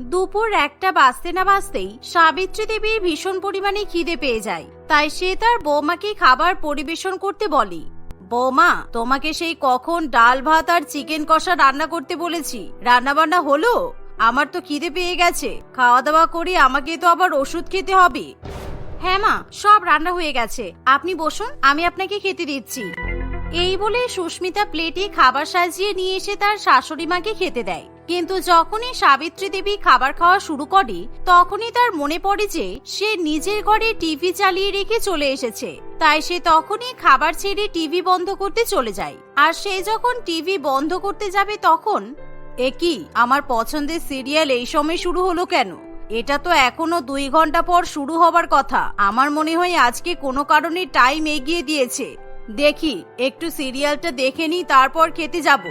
দুপুর একটা বাজতে না বাজতেই সাবিত্রী দেবীর ভীষণ পরিমাণে খিদে পেয়ে যায়। তাই সে তার বৌমাকে খাবার পরিবেশন করতে বলে। বৌমা, তোমাকে সেই কখন ডাল ভাত আর চিকেন কষা রান্না করতে বলেছি। রান্না বান্না হলো? আমার তো খিদে পেয়ে গেছে। খাওয়া দাওয়া করে আমাকে তো আবার ওষুধ খেতে হবে। হ্যাঁ মা, সব রান্না হয়ে গেছে। আপনি বসুন, আমি আপনাকে খেতে দিচ্ছি। এই বলে সুস্মিতা প্লেটে খাবার সাজিয়ে নিয়ে এসে তার শাশুড়ি মাকে খেতে দেয়। কিন্তু যখনই সাবিত্রী দেবী খাবার খাওয়া শুরু করে, তখনই তার মনে পড়ে যে সে নিজের ঘরে টিভি চালিয়ে রেখে চলে এসেছে। তাই সে তখনই খাবার ছেড়ে টিভি বন্ধ করতে চলে যায়। আর সে যখন টিভি বন্ধ করতে যাবে তখন, এ কি, আমার পছন্দের সিরিয়াল এই সময় শুরু হলো কেন? এটা তো এখনও দুই ঘণ্টা পর শুরু হবার কথা। আমার মনে হয় আজকে কোনো কারণে টাইম এগিয়ে দিয়েছে। দেখি, একটু সিরিয়ালটা দেখে নি তারপর খেতে যাব।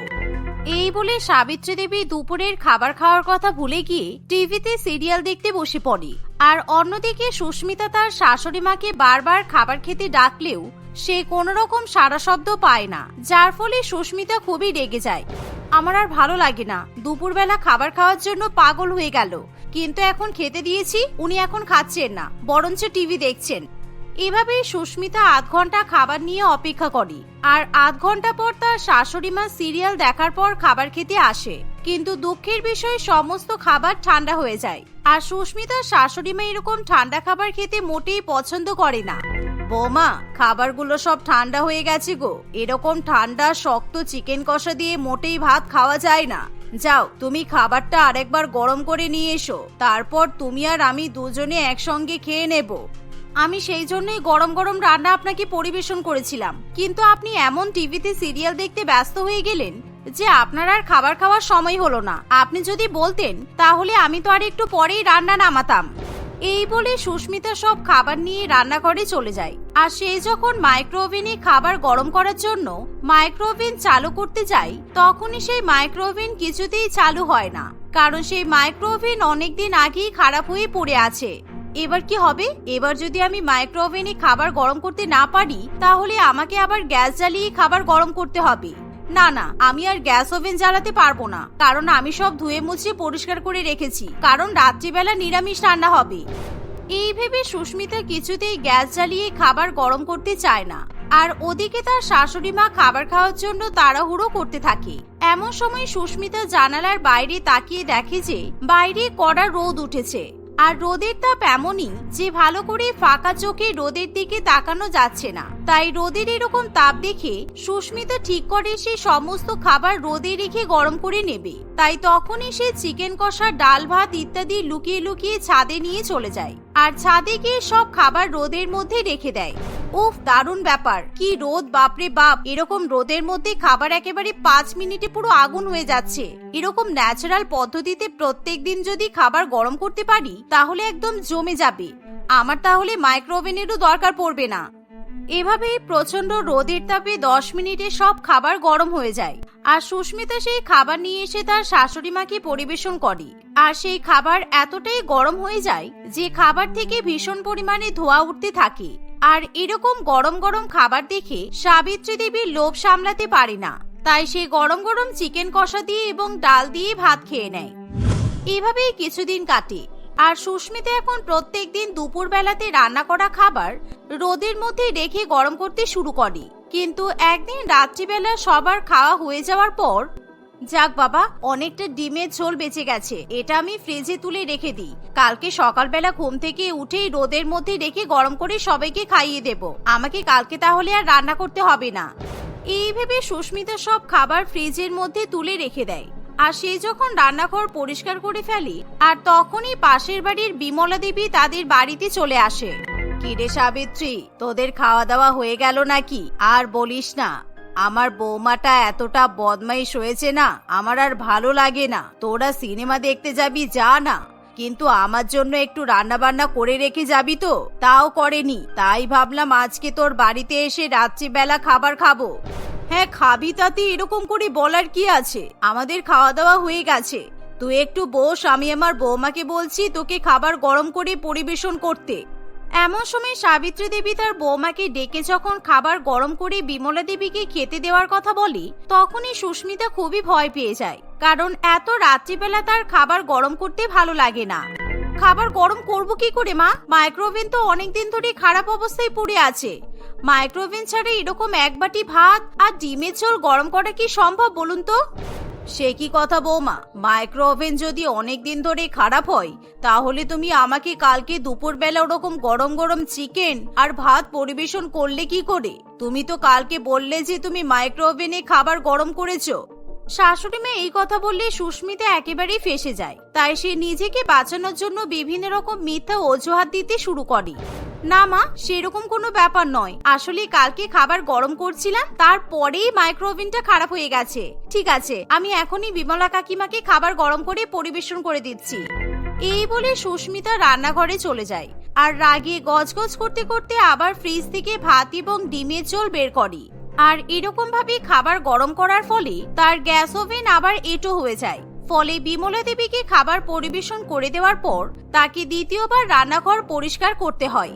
এই বলে সাবিত্রী দেবী দুপুরের খাবার খাওয়ার কথা ভুলে গিয়ে টিভিতে সিরিয়াল দেখতে বসে পড়ে। আর অন্যদিকে সুস্মিতা তার শাশুড়ি মাকে বারবার খাবার খেতে ডাকলেও সে কোনো রকম সারা শব্দ পায় না, যার ফলে সুস্মিতা খুবই রেগে যায়। আমার আর ভালো লাগে না, দুপুরবেলা খাবার খাওয়ার জন্য পাগল হয়ে গেল, কিন্তু এখন খেতে দিয়েছি, উনি এখন খাচ্ছেন না, বরঞ্চ টিভি দেখছেন। এভাবেই সুস্মিতা আধ ঘণ্টা খাবার নিয়ে অপেক্ষা করে। আর আধ ঘণ্টা পর তার শাশুড়ি মা সিরিয়াল দেখার পর খাবার খেতে আসে। কিন্তু দুঃখের বিষয়ে, সমস্ত খাবার ঠান্ডা হয়ে যায়। আর সুস্মিতার শাশুড়ি মা এরকম ঠান্ডা খাবার খেতে মোটেই পছন্দ করে না। বৌমা, খাবারগুলো সব ঠান্ডা হয়ে গেছে গো। এরকম ঠান্ডা, শক্ত চিকেন কষা দিয়ে মোটেই ভাত খাওয়া যায় না। যাও, তুমি খাবারটা আরেকবার গরম করে নিয়ে এসো। তারপর তুমি আর আমি দুজনে একসঙ্গে খেয়ে নেব। আমি সেই জন্যই গরম গরম রান্না আপনাকে পরিবেশন করেছিলাম। কিন্তু আপনি এমন টিভিতে সিরিয়াল দেখতে ব্যস্ত হয়ে গেলেন যে আপনার আর খাবার খাওয়ার সময় হলো না। আপনি যদি বলতেন, তাহলে আমি তো আর একটু পরেই রান্না নামাতাম। এই বলে সুস্মিতা সব খাবার নিয়ে রান্নাঘরে চলে যায়। আর সে যখন মাইক্রোওভেনে খাবার গরম করার জন্য মাইক্রোওভেন চালু করতে যায়, তখনই সেই মাইক্রোওভেন কিছুতেই চালু হয় না। কারণ সেই মাইক্রোওভেন অনেকদিন আগেই খারাপ হয়ে পড়ে আছে। এবার কি হবে? এবার যদি আমি মাইক্রোওভেনে খাবার গরম করতে না পারি, তাহলে আমাকে আবার গ্যাস জ্বালিয়ে খাবার গরম করতে হবে। না না, আমি আর গ্যাস ওভেন জ্বালাতে পারব না, কারণ আমি সব ধুয়ে মুছে পরিষ্কার করে রেখেছি, কারণ রাত্রিবেলা নিরামিষ রান্না হবে। এই ভেবে সুস্মিতা কিছুতেই গ্যাস জ্বালিয়ে খাবার গরম করতে চায় না, আর ওদিকে তার শাশুড়ি মা খাবার খাওয়ার জন্য তাড়াহুড়ো করতে থাকে। এমন সময় সুস্মিতা জানালার বাইরে তাকিয়ে দেখে যে বাইরে কড়া রোদ উঠেছে। আর রোদের তাপ এমনই যে ভালো করে ফাঁকা চোখে রোদের দিকে তাকানো যাচ্ছে না। তাই রোদের এরকম তাপ দেখে সুস্মিতা ঠিক করে সে সমস্ত খাবার রোদে রেখে গরম করে নেবে। তাই তখনই সে চিকেন কষা, ডাল ভাত ইত্যাদি লুকিয়ে লুকিয়ে ছাদে নিয়ে চলে যায়। আর ছাদে গিয়ে সব খাবার রোদের মধ্যে রেখে দেয়। উফ, দারুণ ব্যাপার। কি রোদ, বাপরে বাপ। এরকম রোদের মধ্যে খাবার একেবারে পাঁচ মিনিটে পুরো আগুন হয়ে যাচ্ছে। এরকম ন্যাচারাল পদ্ধতিতে প্রত্যেক দিন যদি খাবার গরম করতে পারি, তাহলে একদম জমে যাবে। আমার তাহলে মাইক্রোওভেনেরও দরকার পড়বে না। এভাবেই প্রচণ্ড রোদের তাপে দশ মিনিটে সব খাবার গরম হয়ে যায়। আর সুস্মিতা সেই খাবার নিয়ে এসে তার শাশুড়ি মাকে পরিবেশন করে। আর সেই খাবার এতটাই গরম হয়ে যায় যে খাবার থেকে ভীষণ পরিমাণে ধোয়া উঠতে থাকে। আর এরকম গরম গরম খাবার দেখে সাবিত্রী দেবীর লোভ সামলাতে পারে না। তাই সে গরম গরম চিকেন কষা দিয়ে এবং ডাল দিয়ে ভাত খেয়ে নেয়। এভাবেই কিছুদিন কাটে। আর সুস্মিতা এখন প্রত্যেকদিন দুপুর বেলাতে রান্না করা খাবার রোদের মধ্যে রেখে গরম করতে শুরু করে। কিন্তু একদিন রাত্রিবেলা সবার খাওয়া হয়ে যাওয়ার পর যাক বাবা, অনেকটা ডিমের ঝোল বেঁচে গেছে। এটা আমি ফ্রিজে তুলে রেখে দিই। কালকে সকালবেলা ঘুম থেকে উঠেই রোদের মধ্যে রেখে গরম করে সবাইকে খাইয়ে দেব। আমাকে কালকে তাহলে আর রান্না করতে হবে না। এই ভেবে সুস্মিতা সব খাবার ফ্রিজের মধ্যে তুলে রেখে দেয়। আর সে যখন রান্নাঘর পরিষ্কার করে ফেলে, আর তখনই পাশের বাড়ির বিমলা দেবী তাদের বাড়িতে চলে আসে। কিরে সাবিত্রী, তোদের খাওয়া দাওয়া হয়ে গেল নাকি? আর বলিস না আমার বৌমাটা এতটা বদমাইশ হয়েছে না, আমার আর ভালো লাগে না। তোরা সিনেমা দেখতে যাবি, যা না। কিন্তু আমার জন্য একটু রান্না বান্না করে রেখে যাবি তো। তাও করেনি। তাই ভাবলাম আজকে তোর বাড়িতে এসে রাত্রিবেলা খাবার খাব। হ্যাঁ খাবি তাতে, এরকম করে বলার কি আছে? আমাদের খাওয়া দাওয়া হয়ে গেছে। তুই একটু বস, আমি আমার বৌমাকে বলছি তোকে খাবার গরম করে পরিবেশন করতে। এমন সময় সাবিত্রী দেবী তার বৌমাকে ডেকে যখন খাবার গরম করে বিমলা দেবীকে খেতে দেওয়ার কথা বলে, তখনই সুস্মিতা খুবই ভয় পেয়ে যায়, কারণ এত রাত্রিবেলা তার খাবার গরম করতে ভালো লাগে না। খাবার গরম করব কি করে, মা? মাইক্রোওভেন তো অনেকদিন ধরে খারাপ অবস্থায় পড়ে আছে। মাইক্রোওভেন ছাড়া এরকম এক বাটি ভাত আর ডিমের ঝোল গরম করা কি সম্ভব বলুন তো? সে কি কথা, বৌমা? মাইক্রো ওভেন যদি অনেক দিন ধরে খারাপ হয়, তাহলে তুমি আমাকে কালকে দুপুরবেলা ওরকম গরম গরম চিকেন আর ভাত পরিবেশন করলে কি করে? তুমি তো কালকে বললে যে তুমি মাইক্রো ওভেনে খাবার গরম করেছ। শাশুড়ি মেয়ে এই কথা বললে সুস্মিতা একেবারেই ফেসে যায়। তাই সে নিজেকে বাঁচানোর জন্য বিভিন্ন রকম মিথ্যা অজুহাত দিতে শুরু করে। না মা, সেরকম কোনো ব্যাপার নয়। আসলে কালকে খাবার গরম করছিলাম, তারপরেই মাইক্রোওভেনটা খারাপ হয়ে গেছে। ঠিক আছে, আমি এখনই বিমলা কাকিমাকে খাবার গরম করে পরিবেশন করে দিচ্ছি। এই বলে সুস্মিতা রান্নাঘরে চলে যায়। আর রাগে গজগজ করতে করতে আবার ফ্রিজ থেকে ভাত এবং ডিমের ঝোল বের করে। আর এরকম ভাবে খাবার গরম করার ফলে তার গ্যাস ওভেন আবার এটো হয়ে যায়। ফলে বিমলা দেবীকে খাবার পরিবেশন করে দেওয়ার পর তাকে দ্বিতীয়বার রান্নাঘর পরিষ্কার করতে হয়।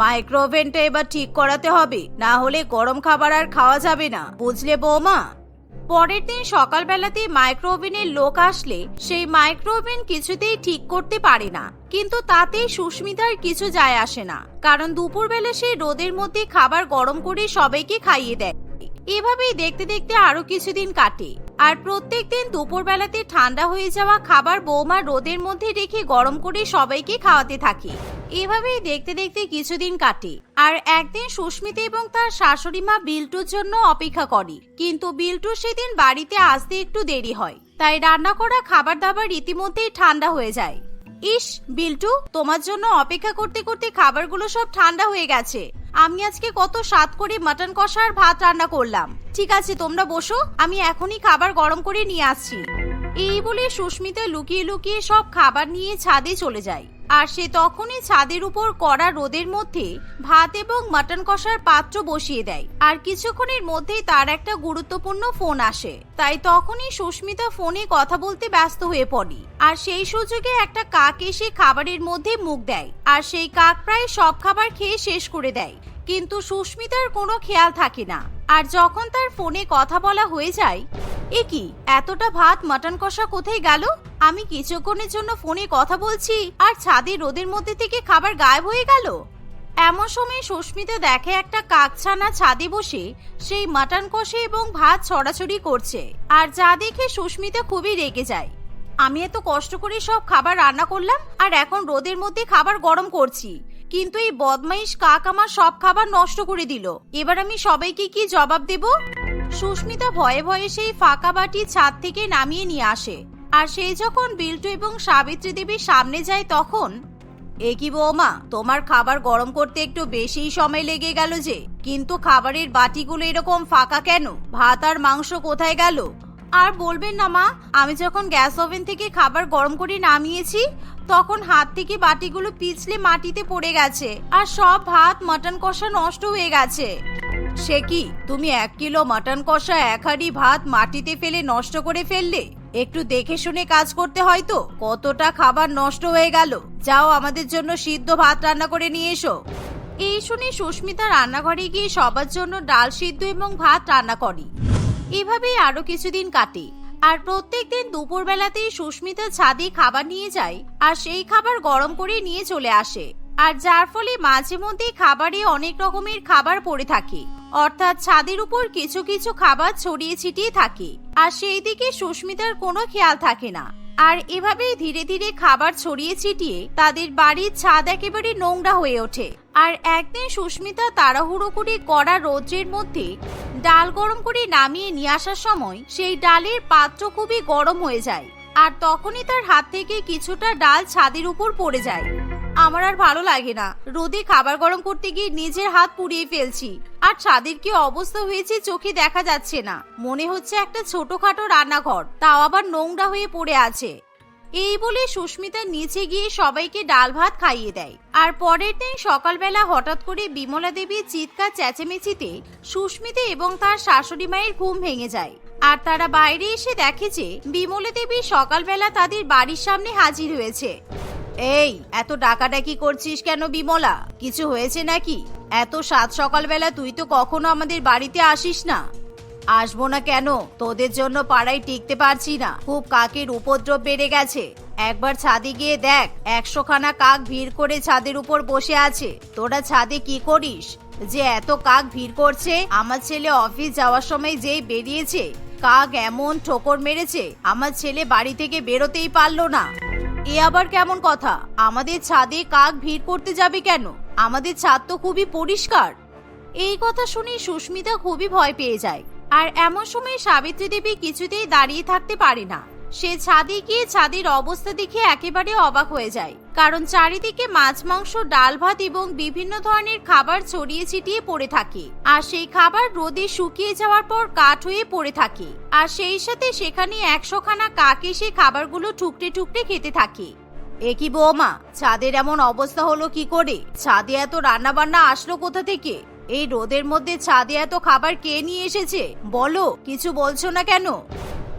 মাইক্রোওভেনটা এবার ঠিক করাতে হবে, না হলে গরম খাবার আর খাওয়া যাবে না। বুঝলে বৌমা? পরের দিন সকালবেলাতে মাইক্রোওভেনের লোক আসলে সেই মাইক্রোওভেন কিছুতেই ঠিক করতে পারে না। কিন্তু তাতে সুস্মিতার কিছু যায় আসে না। কারণ দুপুরবেলা সে রোদের মধ্যে খাবার গরম করে সবাইকে খাইয়ে দেয়। এভাবেই দেখতে দেখতে আরও কিছুদিন কাটে। আর প্রত্যেক দিন দুপুরবেলাতে ঠান্ডা হয়ে যাওয়া খাবার বৌমা রোদের মধ্যে রেখে গরম করে সবাইকে খাওয়াতে থাকে। এভাবেই দেখতে দেখতে কিছুদিন কাটে। আর একদিন সুস্মিতা এবং তার শাশুড়ি মা বিল্টুর জন্য অপেক্ষা করে। কিন্তু বিল্টু সেদিন বাড়িতে আসতে একটু দেরি হয়। তাই রান্না করা খাবার দাবার রীতিমধ্যেই ঠান্ডা হয়ে যায়। ইস, বিল্টু, তোমার জন্য অপেক্ষা করতে করতে খাবারগুলো সব ঠান্ডা হয়ে গেছে। আমি আজকে কত স্বাদ করে মাটন কষার ভাত রান্না করলাম। ঠিক আছে, তোমরা বসো, আমি এখনই খাবার গরম করে নিয়ে আসছি। এই বলে সুস্মিতা লুকিয়ে লুকিয়ে সব খাবার নিয়ে ছাদে চলে যায়। আর সে তখনই ছাদের উপর কড়া রোদের মধ্যে ভাত এবং মাটন কষার পাত্র বসিয়ে দেয়। আর কিছুক্ষণের মধ্যেই তার একটা গুরুত্বপূর্ণ ফোন আসে। তাই তখনই সুস্মিতা ফোনে কথা বলতে ব্যস্ত হয়ে পড়ে। আর সেই সুযোগে একটা কাক এসে খাবারের মধ্যে মুখ দেয়। আর সেই কাক প্রায় সব খাবার খেয়ে শেষ করে দেয়। কিন্তু সুস্মিতার কোনো খেয়াল থাকে না। আর যখন তার ফোনে কথা বলা হয়ে যায়, এ কি, এতটা ভাত মাটন কষা কোথায় গেল? আমি কিছুক্ষণের জন্য ফোনে কথা বলছি, আর ছাদে রোদের মধ্যে থেকে খাবার গায়েব হয়ে গেল? এমন সময় সুস্মিতা দেখে একটা কাকছানা ছাদে বসে, সেই মাটন কষে এবং ভাত ছড়াছড়ি করছে। আর যা দেখে সুস্মিতা খুবই রেগে যায়। আমি এত কষ্ট করে সব খাবার রান্না করলাম, আর এখন রোদের মধ্যে খাবার গরম করছি। কিন্তু এই বদমাইশ কাক আমার সব খাবার নষ্ট করে দিল। এবার আমি সবাইকে কি জবাব দেব? সুস্মিতা ভয়ে ভয়ে সেই ফাঁকা বাটি ছাদ থেকে নামিয়ে নিয়ে আসে। আর সেই যখন বিল্টু এবং সাবিত্রী দেবীর সামনে যায় তখন, এ কি বৌমা, তোমার খাবার গরম করতে একটু বেশিই সময় লেগে গেল যে, কিন্তু খাবারের বাটিগুলো এরকম ফাঁকা কেন? ভাত আর মাংস কোথায় গেল? আর বলবেন না মা, আমি যখন গ্যাস ওভেন থেকে খাবার গরম করে নামিয়েছি তখন হাত থেকে বাটিগুলো পিছলে মাটিতে পড়ে গেছে আর সব ভাত মাটন কষা নষ্ট হয়ে গেছে। সে কি, তুমি এক কিলো মাটন কষা, এক হাঁড়ি ভাত মাটিতে ফেলে নষ্ট করে ফেললে? একটু দেখে শুনে কাজ করতে হয় তো, কতটা খাবার নষ্ট হয়ে গেল। যাও আমাদের জন্য সিদ্ধ ভাত রান্না করে নিয়ে এসো। এই শুনে সুস্মিতা রান্নাঘরে গিয়ে সবার জন্য ডাল সিদ্ধ এবং ভাত রান্না করে। এভাবেই আরও কিছুদিন কাটে। আর প্রত্যেক দিন দুপুর বেলাতেই সুস্মিতা ছাদে খাবার নিয়ে যায় আর সেই খাবার গরম করে নিয়ে চলে আসে। আর যার ফলে মাঝে মধ্যে খাবারে অনেক রকমের খাবার পড়ে থাকে। অর্থাৎ ছাদের উপর কিছু কিছু খাবার ছড়িয়ে ছিটিয়ে থাকে। আর সেই দিকে সুস্মিতার কোনো খেয়াল থাকে না। আর এভাবেই ধীরে ধীরে খাবার ছড়িয়ে ছিটিয়ে তাদের বাড়ির ছাদ একেবারে নোংরা হয়ে ওঠে। আর একদিন সুস্মিতা তাড়াহুড়ো করে কড়া রৌদ্রের মধ্যে ডাল গরম করে নামিয়ে নিয়ে আসার সময় সেই ডালের পাত্র খুবই গরম হয়ে যায় আর তখনই তার হাত থেকে কিছুটা ডাল ছাদের উপর পড়ে যায়। আমার আর ভালো লাগে না। রোদে খাবার গরম করতে গিয়ে নিজের হাত পুড়িয়ে ফেলছি আর ছাদের কি অবস্থা হয়েছে চোখে দেখা যাচ্ছে না। মনে হচ্ছে একটা ছোটখাটো রান্নাঘর, তাও আবার নোংরা হয়ে পড়ে আছে। এই বলে সুস্মিতা নিচে গিয়ে সবাইকে ডাল ভাত খাইয়ে দেয়। আর পরের দিন সকালবেলা হঠাৎ করে বিমলা দেবীর চিৎকার চেঁচেমেচিতে সুস্মিতা এবং তার শাশুড়ি মায়ের ঘুম ভেঙে যায়। আর তারা বাইরে এসে দেখে যে বিমলা দেবী সকালবেলা তাদের বাড়ির সামনে হাজির হয়েছে। এই, এত ডাকাডাকি করছিস কেন বিমলা? কিছু হয়েছে নাকি? এত সাত সকালবেলা তুই তো কখনো আমাদের বাড়িতে আসিস না। আসব না কেন? তোদের জন্য পাড়ায় টিকতে পারছি না। খুব কাকের উপদ্রব বেড়ে গেছে। একবার ছাদে গিয়ে দেখ একশো খানা কাক ভিড় করে ছাদের উপর বসে আছে। তোরা ছাদে কি করিস? যে এত কাক ভিড় করছে, আমার ছেলে অফিস যাওয়ার সময় যেই বেরিয়েছে, কাক এমন ঠোকর মেরেছে, আমার ছেলে বাড়ি থেকে বেরোতেই পারল না। এ আবার কেমন কথা? আমাদের ছাদে কাক ভিড় করতে যাবে কেন? আমাদের ছাদ তো খুবই পরিষ্কার। এই কথা শুনে সুস্মিতা খুবই ভয় পেয়ে যায়। আর এমন সময় সাবিত্রী দেবী কিছুতেই দাঁড়িয়ে থাকতে পারে না। সে ছাদে গিয়ে ছাদের অবস্থা দেখে একেবারে অবাক হয়ে যায়। কারণ চারিদিকে মাছ, মাংস, ডাল ভাত এবং বিভিন্ন ধরনের খাবার ছড়িয়ে ছিটিয়ে পড়ে থাকে। আর সেই খাবার রোদে শুকিয়ে যাওয়ার পর কাঠ হয়ে পড়ে থাকে। আর সেই সাথে সেখানে একশো খানা কাক এসে খাবারগুলো টুকরে টুকরে খেতে থাকে। এ কি বৌমা, ছাদের এমন অবস্থা হলো কি করে? ছাদে এত রান্না বান্না আসলো কোথা থেকে? এই রোদের মধ্যে ছাদে এত খাবার কে নিয়ে এসেছে? বলো, কিছু বলছো না কেন?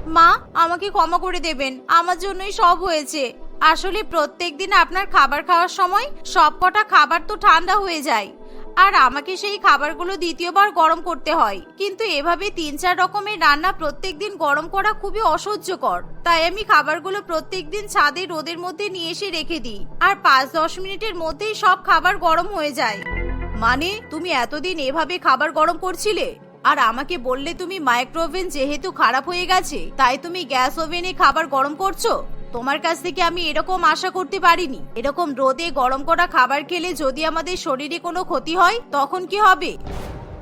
মা, আমাকে ক্ষমা করে দেবেন। আমার জন্যই সব হয়েছে। আসলে প্রত্যেক দিন আপনার খাবার খাওয়ার সময় সব কটা খাবার তো ঠান্ডা হয়ে যায়। আর আমাকে সেই খাবারগুলো দ্বিতীয়বার গরম করতে হয়। কিন্তু এভাবে তিন চার রকমের রান্না প্রত্যেক দিন গরম করা খুবই অসহ্যকর। তাই আমি খাবারগুলো প্রত্যেক দিন ছাদে রোদের মধ্যে নিয়ে এসে রেখে দিই। আর পাঁচ দশ মিনিটের মধ্যেই সব খাবার গরম হয়ে যায়। মানে তুমি এতদিন এভাবে খাবার গরম করছিলে? আর আমাকে বললে তুমি মাইক্রোওভেন যেহেতু খারাপ হয়ে গেছে, তাই তুমি গ্যাস ওভেনে খাবার গরম করছ? তোমার কাছ থেকে আমি এরকম আশা করতে পারিনি। এরকম রোদে গরম করা খাবার খেলে যদি আমাদের শরীরে কোনো ক্ষতি হয়, তখন কি হবে?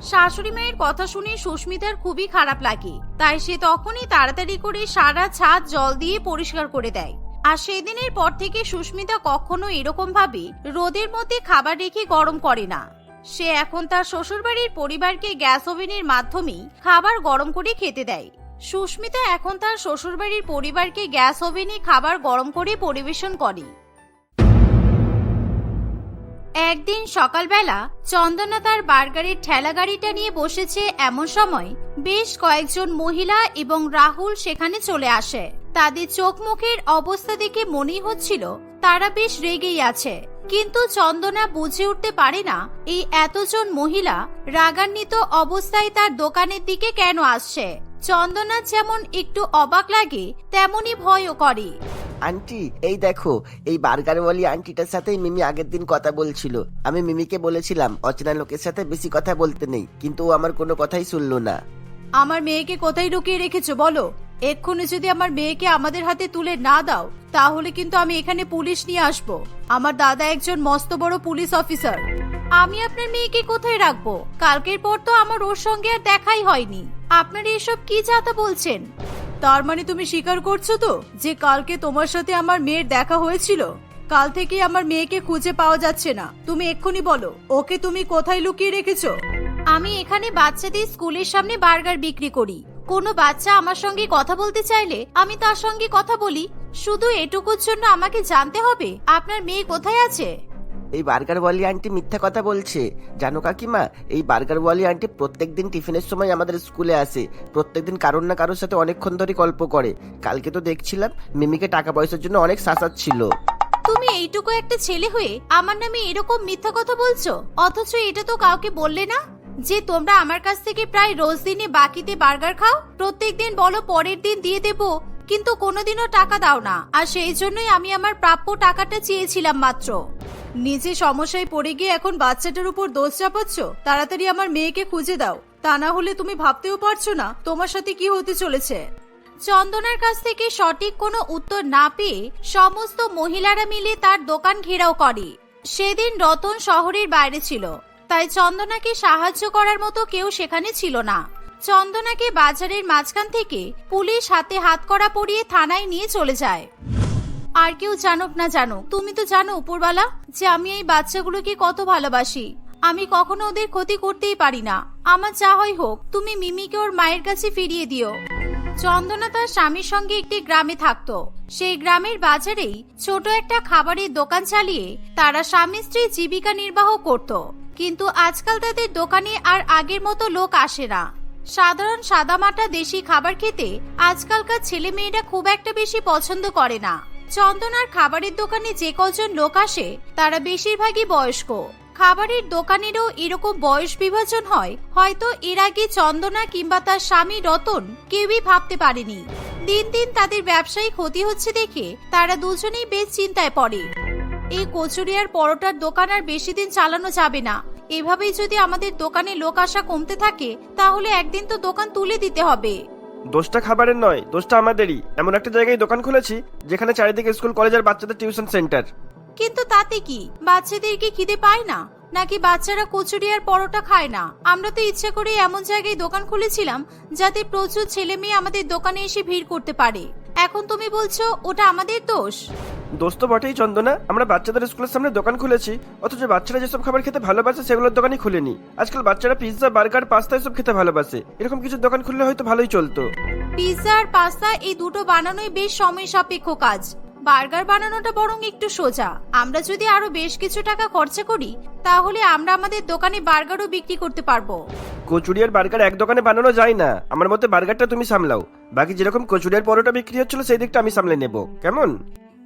শাশুড়ি মায়ের কথা শুনে সুস্মিতার খুবই খারাপ লাগে। তাই সে তখনই তাড়াতাড়ি করে সারা ছাদ জল দিয়ে পরিষ্কার করে দেয়। আর সেদিনের পর থেকে সুস্মিতা কখনো এরকম ভাবে রোদের মধ্যে খাবার রেখে গরম করে না। সে এখন তার শ্বশুরবাড়ির পরিবারকে গ্যাস ওভেনের মাধ্যমেই খাবার গরম করে খেতে দেয়। সুস্মিতা এখন তার শ্বশুরবাড়ির পরিবারকে গ্যাস ওভেনে খাবার গরম করে পরিবেশন করে। একদিন সকালবেলা চন্দনা তার বার্গারের ঠেলা গাড়িটা নিয়ে বসেছে এমন সময় বেশ কয়েকজন মহিলা এবং রাহুল সেখানে চলে আসে। তাদের চোখ মুখের অবস্থা দেখে মনেই হচ্ছিল তারা বেশ রেগেই আছে। কিন্তু চন্দনা বুঝে উঠতে পারে না এই এতজন মহিলা রাগান্বিত অবস্থায় তার দোকানের দিকে কেন আসছে। চন্দনা যেমন একটু অবাক লাগে তেমনই ভয়ও করে। আন্টি এই দেখো এই বার্গারওয়ালি আন্টিটার সাথেই মিমি আগের দিন কথা বলছিল। আমি মিমিকে বলেছিলাম অচেনা লোকের সাথে বেশি কথা বলতে নেই কিন্তু ও আমার কোনো কথাই শুনলো না। আমার মেয়েকে কোথায় লুকিয়ে রেখেছো বলো? এক্ষুনি যদি আমার মেয়েকে আমাদের হাতে তুলে না দাও, তাহলে কিন্তু আমি এখানে পুলিশ নিয়ে আসব। আমার দাদা একজন মস্ত বড় পুলিশ অফিসার। আমি আপনার মেয়েকে কোথায় রাখব? কালকের পর তো আমার ওর সঙ্গে আর দেখাই হয়নি। আপনারা এসব কি চাতা বলছেন? তার মানে তুমি স্বীকার করছ তো যে কালকে তোমার সাথে আমার মেয়ের দেখা হয়েছিল? কাল থেকে আমার মেয়েকে খুঁজে পাওয়া যাচ্ছে না। তুমি এক্ষুনি বলো, ওকে তুমি কোথায় লুকিয়ে রেখেছো? আমি এখানে বাচ্চাদের স্কুলের সামনে বার্গার বিক্রি করি। কোনো বাচ্চা আমার সঙ্গে কথা বলতে চাইলে আমি তার সঙ্গে কথা বলি। শুধু এটুকুর জন্য আমাকে জানতে হবে আপনার মেয়ে কোথায় আছে? এই বার্গারওয়ালি আন্টি মিথ্যা কথা বলছে। জানো কাকিমা এই বার্গারওয়ালি আন্টি প্রত্যেকদিন টিফিনের সময় আমাদের স্কুলে আসে। প্রত্যেকদিন কারোর না কারোর সাথে অনেকক্ষণ ধরে গল্প করে। কালকে তো দেখছিলাম মিমিকে টাকা পয়সার জন্য অনেক শাসাচ্ছিল তুমি এইটুকু একটা ছেলে হয়ে আমার নামে এরকম মিথ্যা কথা বলছো? অথচ এটা তো কাউকে বললে না? যে তোমরা আমার কাছ থেকে প্রায় রোজ দিনে বাকিতে বার্গার খাও, প্রত্যেক দিন বলো পরের দিন দিয়ে দেবো, কিন্তু কোনোদিনও টাকা দাও না। আর সেই জন্যই আমি আমার প্রাপ্য টাকাটা চেয়েছিলাম মাত্র। নিজে সমস্যায় পড়ে গিয়ে এখন বাচ্চাটার উপর দোষ চাপাচ্ছ? তাড়াতাড়ি আমার মেয়েকে খুঁজে দাও। তা না হলে তুমি ভাবতেও পারছ না তোমার সাথে কি হতে চলেছে। চন্দনার কাছ থেকে সঠিক কোনো উত্তর না পেয়ে সমস্ত মহিলারা মিলে তার দোকান ঘেরাও করে। সেদিন রতন শহরের বাইরে ছিল। তাই চন্দনাকে সাহায্য করার মতো কেউ সেখানে ছিল না। চন্দনাকে বাজারের মাঝখান থেকে পুলিশ হাতে হাত করা পরিয়ে থানায় নিয়ে চলে যায়। আর কেউ জানুক না জানুক, তুমি তো জানো উপরওয়ালা, যে আমি এই বাচ্চাগুলোকে কত ভালোবাসি। আমি কখনো ওদের ক্ষতি করতেই পারি না। আমার যা হয় হোক, তুমি মিমিকে ওর মায়ের কাছে ফিরিয়ে দিও। চন্দনা তার স্বামীর সঙ্গে একটি গ্রামে থাকতো। সেই গ্রামের বাজারেই ছোট একটা খাবারের দোকান চালিয়ে তারা স্বামী স্ত্রী জীবিকা নির্বাহ করত। কিন্তু আজকাল তাদের দোকানে আর আগের মতো লোক আসে না। সাধারণ সাদামাটা দেশি খাবার খেতে আজকালকার ছেলে মেয়েরা খুব একটা বেশি পছন্দ করে না। চন্দনার খাবারের দোকানে যে কজন লোক আসে, তারা বেশিরভাগই বয়স্ক। খাবারের দোকানেরও এরকম বয়স বিভাজন হয়, হয়তো এর আগে চন্দনা কিংবা তার স্বামী রতন কেউই ভাবতে পারেনি। দিন দিন তাদের ব্যবসায়ী ক্ষতি হচ্ছে দেখে তারা দুজনেই বেশ চিন্তায় পড়ে। এই কচুরি আর পরোটার দোকান আর বেশি দিন চালানো যাবে না। এভাবেই যদি আমাদের দোকানে লোক আসা কমতে থাকে তাহলে একদিন তো দোকান তুলে দিতে হবে। দোষটা খাবারের নয় দোষটা আমাদেরই। এমন একটা জায়গায় দোকান খুলেছি যেখানে চারিদিকে স্কুল কলেজের বাচ্চাদের টিউশন সেন্টার। কিন্তু তাতে কি? বাচ্চাদের কি খিদে পায় না? নাকি বাচ্চারা কচুরি আর পরোটা খায় না? আমরা তো ইচ্ছে করে এমন জায়গায় দোকান খুলেছিলাম যাতে প্রচুর ছেলে মেয়ে আমাদের দোকানে এসে ভিড় করতে পারে। এখন তুমি বলছো ওটা আমাদের দোষ? দোষ তো বটেই চন্দনা। আমরা বাচ্চাদের স্কুলের সামনে দোকান খুলেছি অথচ বাচ্চারা যেসব খাবার খেতে ভালোবাসে সেগুলোর দোকানই খুলেনি। আজকাল বাচ্চারা পিৎজা বার্গার পাস্তা এসব খেতে ভালোবাসে। এরকম কিছু দোকান খুললে হয়তো ভালোই চলতো। পিৎজা আর পাস্তা এই দুটো বানানোই বেশ সময় সাপেক্ষ কাজ। বার্গার বানানোটা বরং একটু সোজা। আমরা যদি আরও বেশ কিছু টাকা খরচা করি তাহলে আমরা আমাদের দোকানে বার্গারও বিক্রি করতে পারব। কচুরি আর বার্গার এক দোকানে বানানো যায় না। আমার মতে বার্গারটা তুমি সামলাও। বাকি যেরকম কচুরি আর পরোটা বিক্রি হচ্ছিল সেই দিকটা আমি সামলে নেব। কেমন?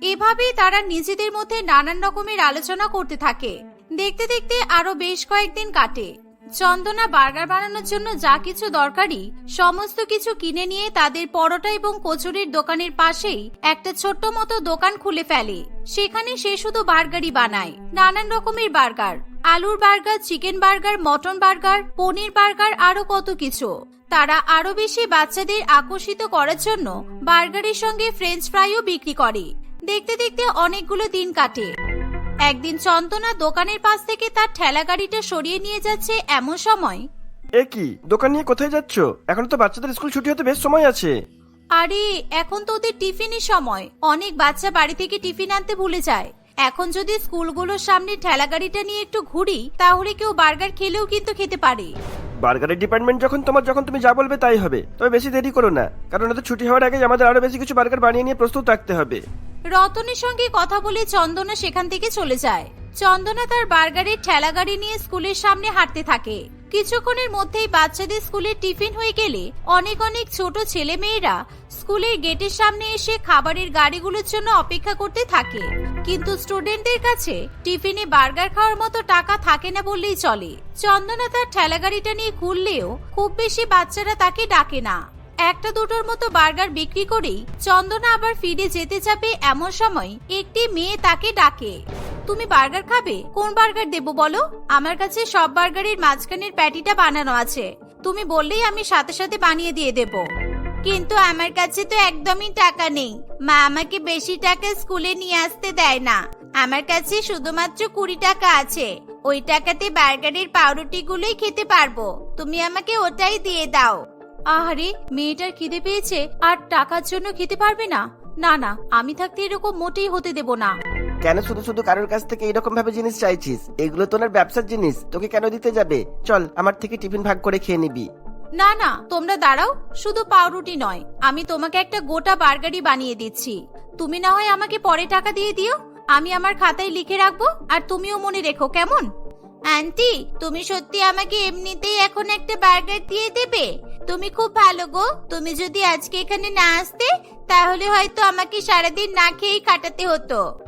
এভাবেই তারা নিজেদের মধ্যে নানান রকমের আলোচনা করতে থাকে। দেখতে দেখতে আরও বেশ কয়েকদিন কাটে। চন্দনা বার্গার বানানোর জন্য যা কিছু দরকারি, সমস্ত কিছু কিনে নিয়ে তাদের পরোটা এবং কচুরির দোকানের পাশেই একটা ছোট্ট মতো দোকান খুলে ফেলে। সেখানে সে শুধু বার্গারই বানায়। নানান রকমের বার্গার। আলুর burger, chicken burger, mutton burger, paneer burger, আরও কত কিছু। তারা আরও বেশি বাচ্চাদের আকর্ষিত করার জন্য বার্গারের সঙ্গে ফ্রেঞ্চ ফ্রাইও বিক্রি করে। দেখতে দেখতে অনেকগুলো দিন কাটে। একদিন চন্দনা দোকানের পাশ থেকে তার ঠেলা গাড়িটা সরিয়ে নিয়ে যাচ্ছে এমন সময়। এ কি? দোকান নিয়ে কোথায় যাচ্ছ? এখন তো বাচ্চাদের স্কুল ছুটি হতে বেশ সময় আছে। আরে এখন তো ওদের টিফিনের সময়। অনেক বাচ্চা বাড়ি থেকে টিফিন আনতে ভুলে যায়। এখন যদি স্কুলগুলোর সামনে ঠেলা গাড়িটা নিয়ে একটু ঘুরি তাহলে কেউ বার্গার খেলেও কিন্তু খেতে পারে। বার্গারের ডিপার্টমেন্ট যখন তোমার, যখন তুমি যা বলবে তাই হবে। তবে বেশি দেরি করো না, কারণ এত ছুটি হওয়ার আগে আমাদের আরও বেশি কিছু বার্গার বানিয়ে নিয়ে প্রস্তুত রাখতে হবে। রতনের সঙ্গে কথা বলে চন্দনা সেখান থেকে চলে যায়। চন্দনা তার বার্গারের ঠেলা গাড়ি নিয়ে স্কুলের সামনে হাঁটতে থাকে। কিছুক্ষণের মধ্যেই বাচ্চাদের স্কুলের টিফিন হয়ে গেলে অনেক অনেক ছোট ছেলে মেয়েরা স্কুলের গেটের সামনে এসে খাবারের গাড়িগুলোর জন্য অপেক্ষা করতে থাকে। কিন্তু স্টুডেন্টদের কাছে টিফিনে বার্গার খাওয়ার মতো টাকা থাকে না বললেই চলে। চন্দনা তার ঠেলা গাড়িটা নিয়ে ঘুরলেও খুব বেশি বাচ্চারা তাকে ডাকে না। একটা দুটোর মতো বার্গার বিক্রি করেই চন্দনা আবার ফিরে যেতে যাবে এমন সময় একটি মেয়ে তাকে ডাকে। তুমি বার্গার খাবে? কোন বার্গার দেবো বলো? আমার কাছে সব বার্গারের মাঝখানের প্যাটিটা বানানো আছে। তুমি বললেই আমি সাথে সাথে বানিয়ে দিয়ে দেব। কিন্তু আমার কাছে তো একদমই টাকা নেই। মা আমাকে বেশি টাকা স্কুলে নিয়ে আসতে দেয় না। আমার কাছে শুধুমাত্র কুড়ি টাকা আছে। ওই টাকাতে বার্গারের পাউরুটিগুলোই খেতে পারব। তুমি আমাকে ওটাই দিয়ে দাও। আহারে, মেয়েটার খিদে পেয়েছে। আর টাকার জন্য খেতে পারবে না? না না আমি থাকতে এরকম মোটেই হতে দেব না। কেন শুধু শুধু কারোর কাছ থেকে এরকম ভাবে জিনিস চাইছিস? এগুলো তো ওনার ব্যবসার জিনিস তোকে কেন দিতে যাবে? চল আমার থেকে টিফিন ভাগ করে খেয়ে নিবি। না না তোমরা দাঁড়াও শুধু পাউরুটি নয় আমি তোমাকে একটা গোটা বার্গারই বানিয়ে দিচ্ছি। তুমি না হয় আমাকে পরে টাকা দিয়ে দিও আমি আমার খাতায় লিখে রাখব আর তুমিও মনে রেখো কেমন? আন্টি তুমি সত্যি আমাকে এমনিতেই এখন একটা বার্গার দিয়ে দেবে? তুমি খুব ভালো গো। তুমি যদি আজকে এখানে না আসতে তাহলে হয়তো আমাকে সারাদিন না খেয়েই কাটাতে হতো।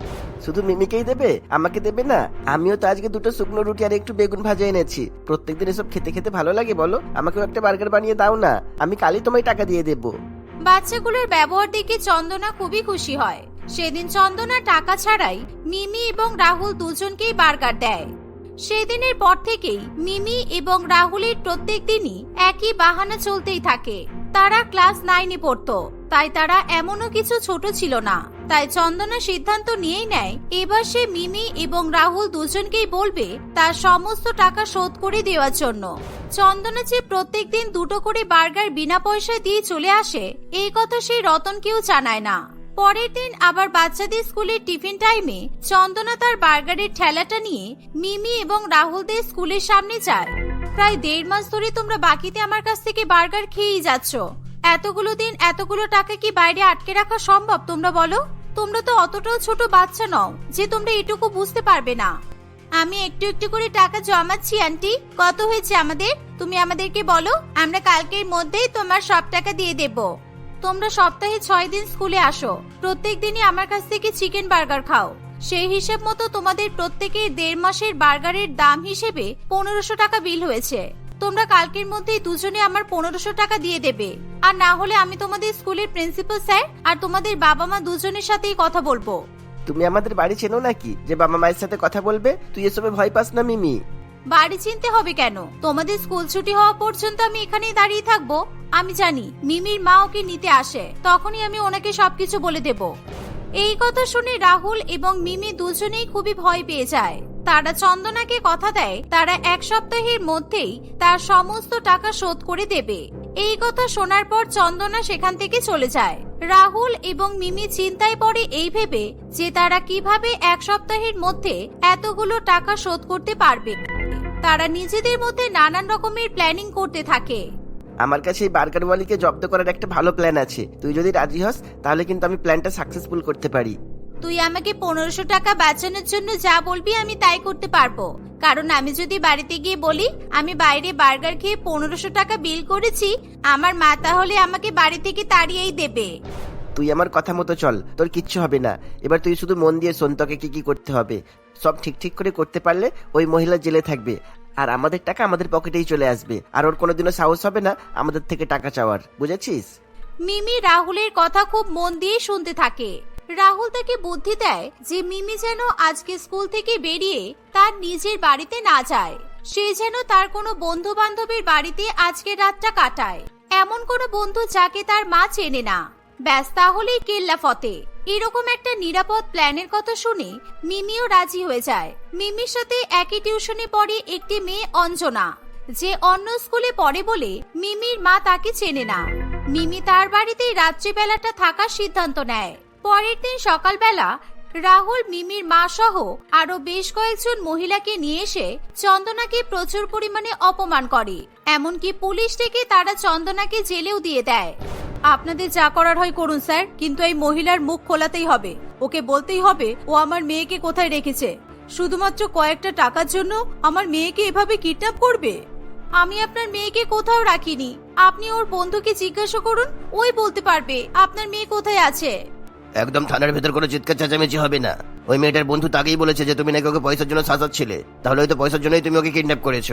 শুধু মিমিকেই দেবে? আমাকে দেবে না? আমিও তো আজকে দুটো শুকনো রুটি আর একটু বেগুন ভাজা এনেছি। প্রত্যেকদিন এসব খেতে খেতে ভালো লাগে বলো? আমাকেও একটা বার্গার বানিয়ে দাও না। আমি কালই তোমায় টাকা দিয়ে দেবো। বাচ্চাগুলোর ব্যবহার দেখে চন্দনা খুবই খুশি হয়। সেদিন চন্দনা টাকা ছাড়াই মিমি এবং রাহুল দুজনকেই বার্গার দেয়। সেদিনের পর থেকেই মিমি এবং রাহুলের প্রত্যেক দিনই একই বাহানা চলতেই থাকে। তারা ক্লাস নাইনে পড়তো, তাই তারা এমনও কিছু ছোট ছিল না। তাই চন্দনা সিদ্ধান্ত নিয়েই নেয়, এবার সে মিমি এবং রাহুল দুজনকেই বলবে তার সমস্ত টাকা শোধ করে দেওয়ার জন্য। চন্দনা যে প্রত্যেক দিন দুটো করে বার্গার বিনা পয়সায় দিয়ে চলে আসে, এই কথা সেই রতনকেও জানায় না। পরের দিন আবার বাচ্চাদের স্কুলের টিফিন টাইমে চন্দনা তার বার্গারের ঠেলাটা নিয়ে মিমি এবং রাহুলদের স্কুলের সামনে যায়। প্রায় দেড় মাস ধরে তোমরা বাকিতে আমার কাছ থেকে বার্গার খেয়েই যাচ্ছ। এতগুলো দিন এতগুলো টাকা কি বাইরে আটকে রাখা সম্ভব তোমরা বলো? তোমরা তো অতটাও ছোট বাচ্চা নও, যে তোমরা এটুকু বুঝতে পারবে না। আমি একটু একটু করে টাকা জমাচ্ছি, আন্টি। কত হয়েছে আমাদের? তুমি আমাদেরকে বলো, আমরা কালকের মধ্যেই তোমার সব টাকা দিয়ে দেব। তোমরা সপ্তাহে ছয় দিন স্কুলে আসো। প্রত্যেক দিনই আমার কাছ থেকে চিকেন বার্গার খাও। সেই হিসেব মতো তোমাদের প্রত্যেকে দেড় মাসের বার্গারের দাম হিসেবে পনেরোশো টাকা বিল হয়েছে। তোমরা কালকের মধ্যেই দুজনে আমার পনেরোশো টাকা দিয়ে দেবে। আর না হলে আমি তোমাদের স্কুলের প্রিন্সিপাল স্যার আর তোমাদের বাবা মা দুজনের সাথেই কথা বলব। তুমি আমাদের বাড়ি চেনো নাকি? যে বাবা মায়ের সাথে কথা বলবে? তুই এসবে ভয় পাস না, মিমি। বাড়ি চিনতে হবে কেন? তোমাদের স্কুল ছুটি হওয়া পর্যন্ত আমি এখানেই দাঁড়িয়ে থাকব। আমি জানি, মিমির মা ওকে নিতে আসে। তখনই আমি ওনাকে সবকিছু বলে দেব। এই কথা শুনে রাহুল এবং মিমি দুজনেই খুবই ভয় পেয়ে যায়। তারা চন্দনাকে কথা দেয়, তারা এক সপ্তাহের মধ্যেই তার সমস্ত টাকা শোধ করে দেবে। এই কথা শোনার পর চন্দনা সেখান থেকে চলে যায়। রাহুল এবং মিমি চিন্তায় পড়ে এই ভেবে যে তারা কীভাবে এক সপ্তাহের মধ্যে এতগুলো টাকা শোধ করতে পারবে। তারা নিজেদের মধ্যে নানান রকমের প্ল্যানিং করতে থাকে। আমার কাছে এই বার্গারওয়ালিকে জব্দ করার একটা ভালো প্ল্যান আছে। তুই যদি রাজি হস তাহলে কিন্তু আমি প্ল্যানটা সাকসেসফুল করতে পারি। তুই আমাকে পনেরোশো টাকা বাঁচানোর জন্য যা বলবি আমি তাই করতে পারব। কারণ আমি যদি বাড়িতে গিয়ে বলি আমি বাইরে বার্গার খেয়ে পনেরোশো টাকা বিল করেছি আমার মা তাহলে আমাকে বাড়ি থেকে তাড়িয়েই দেবে। তুই আমার কথা মতো চল, তোর কিচ্ছু হবে না। এবার তুই শুধু মন দিয়ে শোন তোকে কি কি করতে হবে। সব ঠিক ঠিক করে করতে পারলে ওই মহিলা জেলে থাকবে। আর আমাদের টাকা আমাদের পকেটেই চলে আসবে। আর ওর কোনোদিনও সাহস হবে না আমাদের থেকে টাকা চাওয়ার। বুঝেছিস? মিমি রাহুলের কথা খুব মন দিয়ে শুনতে থাকে। রাহুল তাকে বুদ্ধি দেয় যে মিমি যেন আজকে স্কুল থেকে বেরিয়ে তার নিজের বাড়িতে না যায়। সে যেন তার কোনো বন্ধু বান্ধবের বাড়িতে আজকের রাতটা কাটায়। এমন কোনো বন্ধু যাকে তার মা চেনে না। ব্যাস, তাহলেই কেল্লা ফতে। এরকম একটা নিরাপদ প্ল্যানের কথা শুনে মিমিও রাজি হয়ে যায়। মিমির সাথে একই টিউশনে পড়ে একটি মেয়ে অঞ্জনা, যে অন্য স্কুলে পড়ে বলে মিমির মা তাকে চেনে না। মিমি তার বাড়িতেই রাত্রিবেলাটা থাকার সিদ্ধান্ত নেয়। পরের দিন সকালবেলা রাহুল, মিমির মা সহ আরও বেশ কয়েকজন মহিলাকে নিয়ে এসে চন্দনাকে প্রচুর পরিমাণে অপমান করে। এমনকি পুলিশ ডেকে তারা চন্দনাকে জেলেও দিয়ে দেয়। আপনাদের যা করার হয় করুন স্যার। কিন্তু এই মহিলার মুখ খোলাতেই হবে। ওকে বলতেই হবে ও আমার মেয়েকে কোথায় রেখেছে। শুধুমাত্র কয়েকটা টাকার জন্য আমার মেয়েকে এভাবে কিডন্যাপ করবে? আমি আপনার মেয়েকে কোথাও রাখিনি। আপনি ওর বন্ধুকে জিজ্ঞাসা করুন ওই বলতে পারবে আপনার মেয়ে কোথায় আছে। একদম থানার ভেতর কোনো চিৎকার চেঁচামেচি হবে না। ওই মেয়েটার বন্ধু তাকেই বলেছে যে তুমি নাকি ওকে পয়সার জন্য সাজাচ্ছিলে। তাহলে হয়তো পয়সার জন্যই তুমি ওকে কিডন্যাপ করেছ।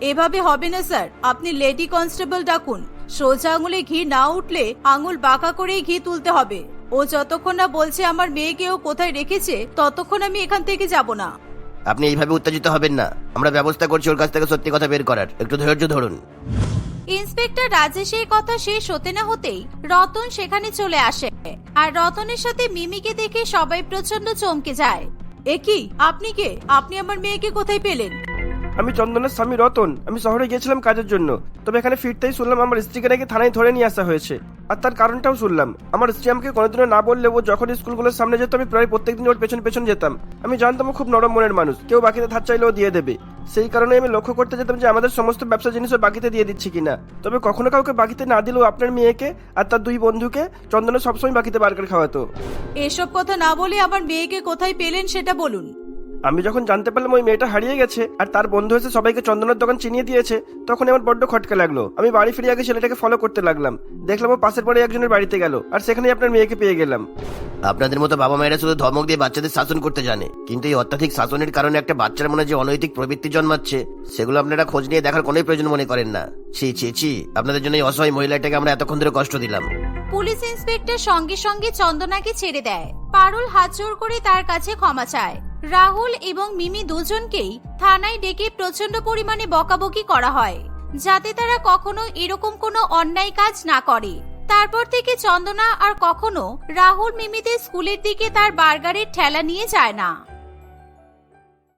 এভাবে হবে না স্যার। আপনি লেডি কনস্টেবল ডাকুন। সোজা আঙুলে ঘি না উঠলে আঙুল বাঁকা করেই ঘি তুলতে হবে। ও যতক্ষণ না বলছে আমার মেয়েকে ও কোথায় রেখেছে ততক্ষণ আমি এখান থেকে যাব না। আপনি এইভাবে উত্তেজিত হবেন না। আমরা ব্যবস্থা করছি ওর কাছ থেকে সত্যি কথা বের করার। একটু ধৈর্য ধরুন। ইন্সপেক্টর রাজেশের কথা শেষ হতে না হতেই রতন সেখানে চলে আসে আর রতনের সাথে মিমিকে দেখে সবাই প্রচণ্ড চমকে যায়। এ কি? আপনি কে? আপনি আমার মেয়েকে কোথায় পেলেন? আমি চন্দনের স্বামী রতন। আমি শহরে গিয়েছিলাম কাজের জন্য। তবে এখানে ফিরতেই শুনলাম আমার স্ত্রীকে নাকি থানায় ধরে নিয়ে আসা হয়েছে। আর তার কারণটাও শুনলাম। আমার স্ত্রী আমাকে কোনোদিনও না বললে ও যখন স্কুলগুলোর সামনে যেত, আমি প্রায় প্রত্যেকদিন ওর পেছন পেছন যেতাম। আমি জানতাম খুব নরম মনের মানুষ। কেউ বাকিতে ধার চাইলেও দিয়ে দেবে। সেই কারণে আমি লক্ষ্য করতে যেতাম যে আমাদের সমস্ত ব্যবসা জিনিসও বাকিতে দিয়ে দিচ্ছি কিনা। তবে কখনো কাউকে বাকিতে না দিলেও আপনার মেয়েকে আর তার দুই বন্ধুকে চন্দনের সবসময় বাকিতে বার্গার খাওয়াতো। এসব কথা না বলে আমার মেয়েকে কোথায় পেলেন সেটা বলুন। আমি যখন জানতে পারলাম ওই মেয়েটা হারিয়ে গেছে আর তার বন্ধু এসে সবাইকে চন্দনের দোকান চিনিয়ে দিয়েছে তখন আমার বড্ড খটকা লাগল। আমি বাড়ি ফিরে আগে ছেলেটাকে ফলো করতে লাগলাম। দেখলাম ও পাশের পরে একজনের বাড়িতে গেল আর সেখানে আপনার মেয়েকে পেয়ে গেলাম। আপনাদের মতো বাবা মায়েরা শুধু ধমক দিয়ে বাচ্চাদের শাসন করতে জানে কিন্তু এই অত্যাধিক শাসনের কারণে একটা বাচ্চার মনে যে অনৈতিক প্রবৃত্তি জন্মাচ্ছে সেগুলো আপনারা খোঁজ নিয়ে দেখার কোনো প্রয়োজন মনে করেন না। ছি ছি ছি আপনাদের জন্য এই অসহায় মহিলাটাকে আমরা এতক্ষণ ধরে কষ্ট দিলাম। পুলিশ ইন্সপেক্টর সঙ্গে সঙ্গে চন্দনাকে ছেড়ে দেয়। পারুল হাত জোর করে তার কাছে ক্ষমা চায়। রাহুল এবং মিমি দুজনকেই থানায় ডেকে প্রচণ্ড পরিমাণে বকাবকি করা হয়, যাতে তারা কখনো এরকম কোনো অন্যায় কাজ না করে। তারপর থেকে চন্দনা আর কখনো রাহুল মিমিদের স্কুলের দিকে তার বার্গারের ঠেলা নিয়ে যায় না।